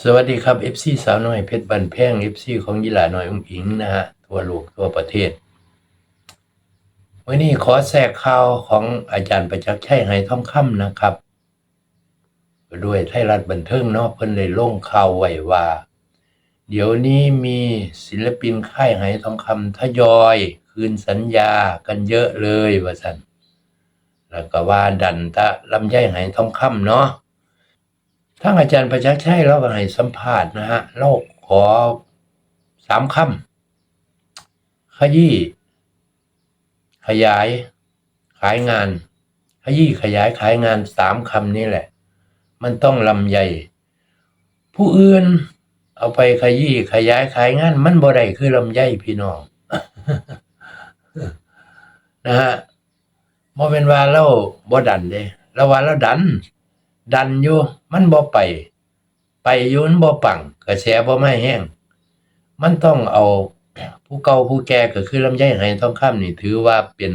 สวัสดีครับ FC สาวน้อยเพชรบันแพง FC ของยีหลาน้อยอุ้งอิงนะฮะทั่วโลกทั่วประเทศ วันนี้ขอแทรกข่าวของอาจารย์ประจักษ์ชัยไหทองค่ำนะครับ ด้วยไทยรัฐบันเทิงเนาะเพิ่นเลยลงข่าวไว้ว่า เดี๋ยวนี้มีศิลปินค่ายไหทองคำทยอย คืนสัญญากันเยอะเลยว่าซั่นแล้วก็ว่าดันตะลำไยไหทองคำเนาะ ทางอาจารย์ประจักษ์ชัยเราก็ให้สัมภาษณ์นะฮะเราขอสามคำขยี้ขยาย ขายงาน ขยี้ขยายขายงานสามคำนี้แหละ มันต้องลำใหญ่ผู้อื่นเอาไปขยี้ขยายขายงาน มันบ่ได้คือลำใหญ่พี่น้องนะฮะบ่เป็นว่าเราบ่ดันเด้เราว่าเราดัน ดันอยู่มันบ่ไป ไปอยู่มันบ่ปังกระแสบ่ไม่แห้ง มันต้องเอาผู้เก่าผู้แก่ก็คือลำไยไหทองคำนี่ถือว่าเป็น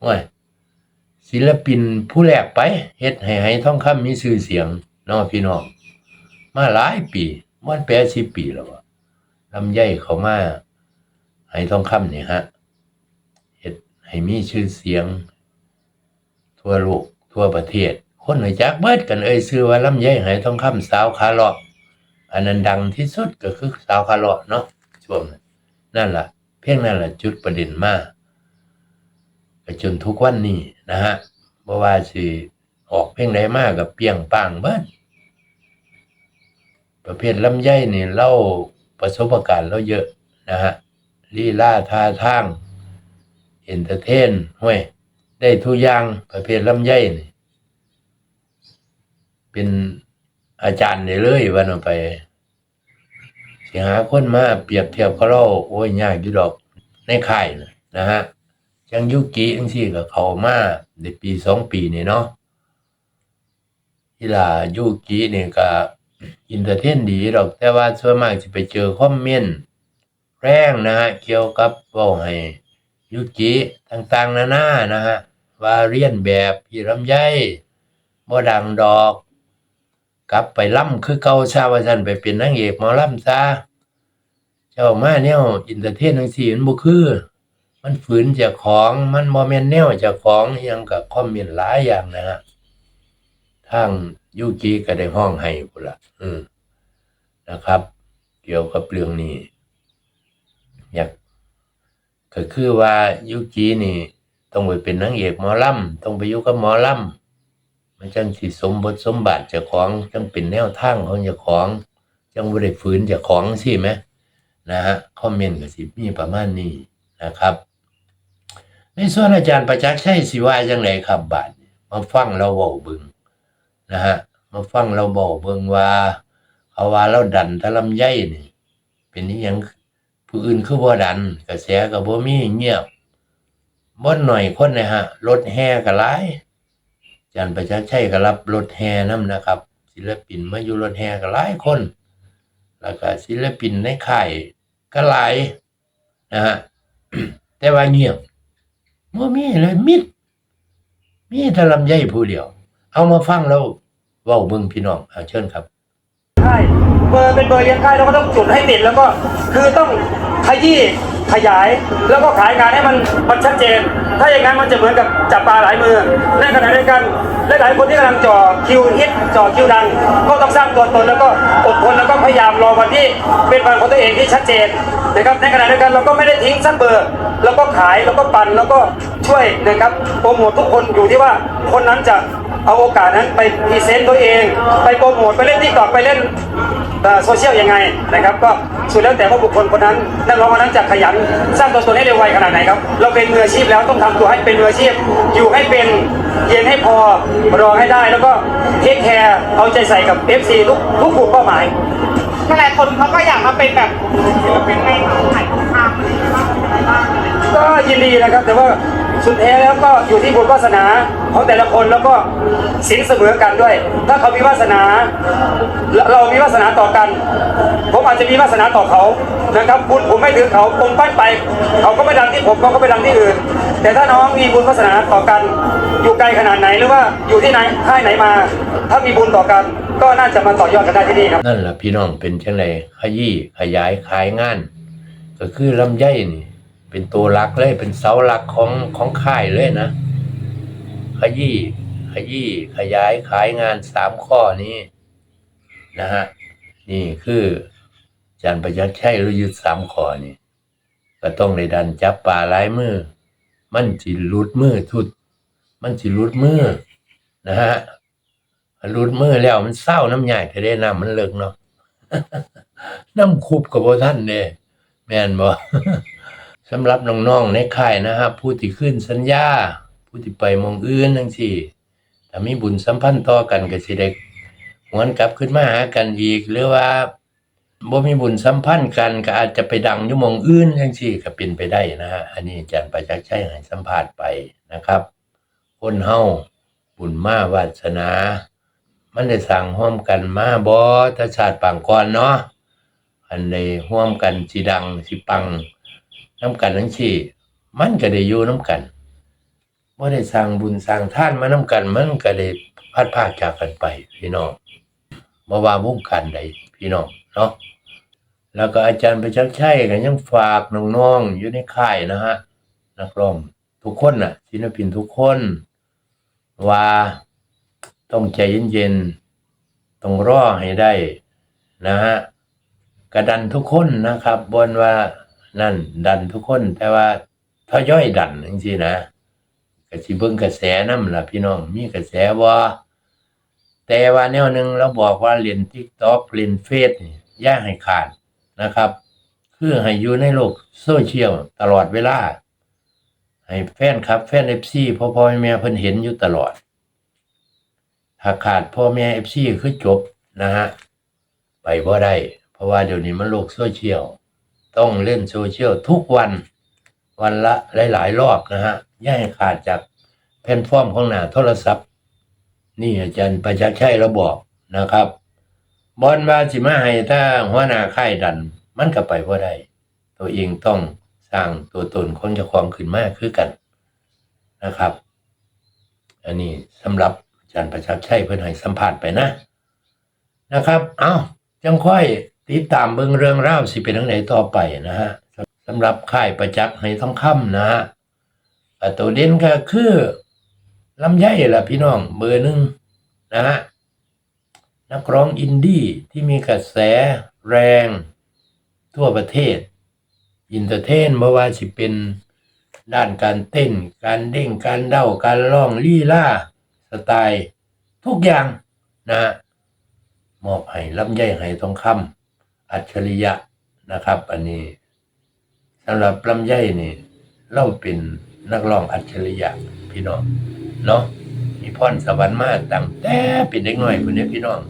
โอ้ยศิลปินผู้แรกไปเฮ็ดให้ไหทองคำมีชื่อเสียงเนาะพี่น้องมาหลายปีมัน80ปีแล้วะลำไยเขามาไหทองคำนี่ฮะเฮ็ดให้มีชื่อเสียง ทั่วโลกทั่วประเทศ คนรู้จักเบิดกันเอ่ยชื่อว่าลำไยไหทองคำสาวขาเลาะอันนั้นดังที่สุดก็คือสาวขาเลาะเนาะช่วงนั้นนั่นล่ะ เพียงนั่นล่ะจุดประเด็นมากจนทุกวันนี้นะฮะบ่ว่าสิออกเพลงใดมาก็เปียงป้างเบิดประเภทลำไยนี่เล่าประสบการณ์เราเยอะนะฮะลีลาท่าทางเอนเตอร์เทนห้วยได้ทุกอย่างประเภทลำไยนี่ เป็นอาจารย์ได้เลยวันออกไปสิหาคนมาเปรียบเทียบกับเราโอ้ยยากอยู่ดอกในค่ายนะนะฮะจังยุกิจังซี่ก็เขามาได้ปีสองปีนี่เนาะอีหลายุกินี่ก็อินเตอร์เทนดีดอก แต่ว่าส่วนมากสิไปเจอคอมเมนต์แรงนะฮะเกี่ยวกับว้าให้ยุกิต่างๆนานานะฮะว่าเรียนแบบพี่ลำไยบ่ดังดอก กลับไปล่ำคือเก่าชาว่าซั่นไปเป็นนางเอกหมอลำซะเจ้ามาแนวอินเตอร์เทนจังซี่มันบ่คือ มันฝืนจ้าของมันบ่แมนแนวจ้าของอิหยังก็คอมเมนต์หลายอย่างนะฮะทางยูกิก็ได้ห้องให้พุ่ละอืมนะครับ เกี่ยวกับเรื่องนี้ อยากก็คือว่ายูกินี่ ต้องไปเป็นนางเอกหมอลำต้องไปอยู่กับหมอลำ มันจังสิสมบทสมบัติจ้าของจังเป็นแนวทางของจ้าของจังบ่ได้ฝืนจ้าของสิแหมนะฮะคอมเมนต์ก็สิมีประมาณนี้นะครับในส่วนอาจารย์ประจักษ์ใชัยสิว่าจังไดครับบาดนี้มาฟังเราเว้าบิ่งนะฮะมาฟังเราเว้าบิ่งว่าเขาว่าเราดันตะลำไยนี่เป็นอีหยังผู้อื่นคือบ่ดัน กระแสก็บ่มีเงียบบ่หน่อยคนนะฮะรถแห่ก็หลายอา จารย์ประจักษ์ชัยก็รับรถแห่นํนะครับ ศิลปินมาอยู่รถแห่ก็หลายคน แล้วก็ศิลปินในค่ายก็หลายนะฮะแต่ว่าเงียบบ่มีเลยมิดมีแต่ลำไยผู้เดียว เอามาฟังแล้วว้าเบิ่งพี่น้องเอาเชิญครับค่เบอร์เป็นเบอร์เลี้ยงเราก็ต้องจุดให้ติดแล้วก็ คือต้องขยี้ ขยายแล้วก็ขายงานให้มันมันชัดเจน ถ้าอย่างนั้นมันจะเหมือนกับจับปลาหลายมือในขณะเดียวกันและหลายคนที่กำลังจ่อคิวฮิตจ่อคิวดัง ก็ต้องสร้างตัวตนแล้วก็อดทนแล้วก็พยายามรอวันที่เป็นวันของตัวเองที่ชัดเจนนะครับในขณะเดียวกันเราก็ไม่ได้ทิ้งสักเบอร์แล้วก็ขายแล้วก็ปั่นแล้วก็ช่วยนะครับโปรโมททุกคนอยู่ที่ว่าคนนั้นจะเอาโอกาสนั้นไปพรีเซนต์ตัวเอง ไปโปรโมทไปเล่นที่ต่อไปเล่น โซเชียลยังไงนะครับ ก็สุดแล้วแต่ว่าบุคคลคนนั้นนักร้องคนนั้นจะขยันสร้างตัวตนให้เร็วไวขนาดไหนครับ เราเป็นมืออาชีพแล้วต้องทำตัวให้เป็นมืออาชีพ อยู่ให้เป็นเย็นให้พอรอให้ได้แล้วก็เทคแคร์เอาใจใส่กับ FC ทุกทุกกลุ่มเป้าหมายหลายคนเขาก็อยากมาเป็นแบบศิลปินในถ่ายของทางอะไรอย่างเงี้ยบ้างอะไรบ้างอะไรอย่างเงี้ยก็ยินดีนะครับ แต่ว่า สุดแท้แล้วก็อยู่ที่บุญวาสนาของแต่ละคนแล้วก็สินเสมอกันด้วย ถ้าเขามีวาสนาเราเรามีวาสนาต่อกัน ผมอาจจะมีวาสนาต่อเขานะครับบุญผมไม่ถึงเขาผมปั้นไปเขาก็ไม่ดังที่ผมเขาก็ไปดังที่อื่น แต่ถ้าน้องมีบุญวาสนาต่อกัน อยู่ไกลขนาดไหนหรือว่าอยู่ที่ไหนค่ายไหนมา ถ้ามีบุญต่อกันก็น่าจะมาต่อยอดกันได้ที่นี่ครับนั่นแหละพี่น้องเป็นจังไดขยี้ขยายขายงาน ก็คือลำไยนี่ เป็นตัวหลักเลยเป็นเสาหลักของของค่ายเลยนะ ขยี้ขยี้ขยายขายงานสามข้อนี้นะฮะนี่คืออาจารย์ประยักษ์ชัยรยุทธสามข้อนี่ก็ต้องในดันจับป่าหลายมือ มันจิลุดมือทุด มันจิลุดมือนะฮะรุดมือแล้วมันเศร้าน้ำใหญ่ทะเลน้ำมันเลิกเนาะน้ำคุบกับพท่านเด้แม่นบ่ สำหรับน้องๆในค่ายนะครับผู้ที่ขึ้นสัญญา ผู้ที่ไปมองอื่นจังซี่ถ้ามีบุญสัมพันธ์ต่อกันก็สิได้หวนกลับขึ้นมาหากันอีก หรือว่าบ่มีบุญสัมพันธ์กันก็อาจจะไปดังยู่มองอื่นจังซี่ก็เป็นไปได้นะฮะอันนี้อาจารย์ประจักษ์ชัยให้สัมภาษณ์ไปนะครับ คนเฮาบุญมาวาสนา มันได้สั่งร่วมกันมาบ่ถ้าชาติปางก่อนเนาะอันใดร่วมกันสิดังสิปัง น้ำกันทั้งสี่มันก็ได้อยู่น้ำกันบ่ได้สร้างบุญสร้างท่านมาน้ำกัน มันก็ได้พัดพาจากกันไป พี่น้องบ่ว่าวงการใดพี่น้องเนาะแล้วก็อาจารย์ประจักษ์ชัยก็ยังฝากน้องๆอยู่ในค่ายนะฮะนักร้องทุกคนน่ะศิลปินทุกคน ว่าต้องใจเย็นๆต้องรอให้ได้นะฮะกระดันทุกคนนะครับบนว่า นั่น ดันทุกคนแต่ว่าถ้าย่อยดันจริงๆนะก็สิเบิ่งกระแสนำล่ะพี่น้อง มีกระแสบ่าแต่ว่าแนวหนึงเราบอกว่าเล่น TikTok เล่นเฟซย่าให้ขาดนะครับ คือให้อยู่ในโลกโซเชียลตลอดเวลา ให้แฟนครับ แฟน FC พ่อพ่อแม่เพิ่นเห็นอยู่ตลอด ถ้าขาดพ่อแม่ FC คือจบนะฮะ ไปบ่ได้ เพราะว่าเดี๋ยวนี้มันโลกโซเชียล ต้องเล่นโซเชียลทุกวัน วันละหลาย ๆ รอบนะฮะย่าให้ขาดจากแพลตฟอร์มของหน้าโทรศัพท์ นี่อาจารย์ประจักษ์ชัยเราบอกนะครับ บอลว่าสิมาให้ถ้าหัวหน้าค่ายดัน มันก็ไปบ่ได้ ตัวเองต้องสร้างตัวตนของเจ้าของขึ้นมากคือกันนะครับ อันนี้สำหรับอาจารย์ประชักษ์ชัยเพิ่นให้สัมภาษณ์ไปนะนะครับ เอาจังค่อย ติดตามเบิ่งเรื่องราวสิเป็นจังไดต่อไปนะฮะสำหรับค่ายประจักษ์ให้ทองคำนะฮะตัวเด่นก็คือลำไยล่ะพี่น้องเบอร์หนึ่งนะฮะนักร้องอินดี้ที่มีกระแสแรง ทั่วประเทศ อินเตอร์เทนบ่อว่าสิเป็นด้านการเต้น การเด้งการเด้าการร้องลีลาสไตล์ ทุกอย่างนะฮะมอบให้ลำไยให้ทองคำ อัจฉริยะนะครับ อันนี้สำหรับลำไยนี่เราเป็นนักร้องอัจฉริยะพี่น้องเนาะมีพรสวรรค์มาตั้งแต่เป็นเด็กน้อยคนนี้พี่น้อง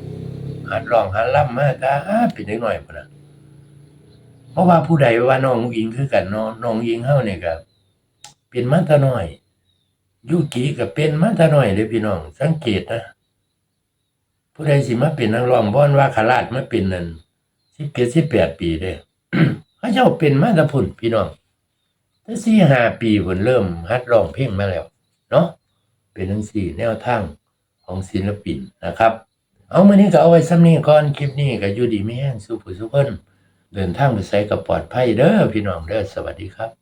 หัดร้องหัดล่ำมาแต่เป็นเด็กน้อยคนน่ะเพราะว่าผู้ใดว่าน้องอุ๋งอิงคือกันน้องอุ๋งอิงเฮาเนี่ยก็เป็นมาแต่น้อยยุกิก็เป็นมาแต่น้อยเด้อพี่น้อง สังเกตนะผู้ใดสิมาเป็นนักร้องบ่อนว่าขลาดมาเป็นนั่น 17 18ปีเด้เขาเจ้าเป็นมาตะพุ่นพี่น้องแต่สี่ห้าปีพุ่นเริ่มฮัดร้องเพลงมาแล้ว เนาะเป็นจังสี่แนวทางของศิลปินนะครับ เอามื้อนี้ก็เอาไว้ซ้ำนี้ก่อนคลิปนี้ก็อยู่ดีไม่แห้งสู้ผู้สุขอนเดินทางไปใสกับปลอดภัยเด้อพี่น้องเด้อสวัสดีครับ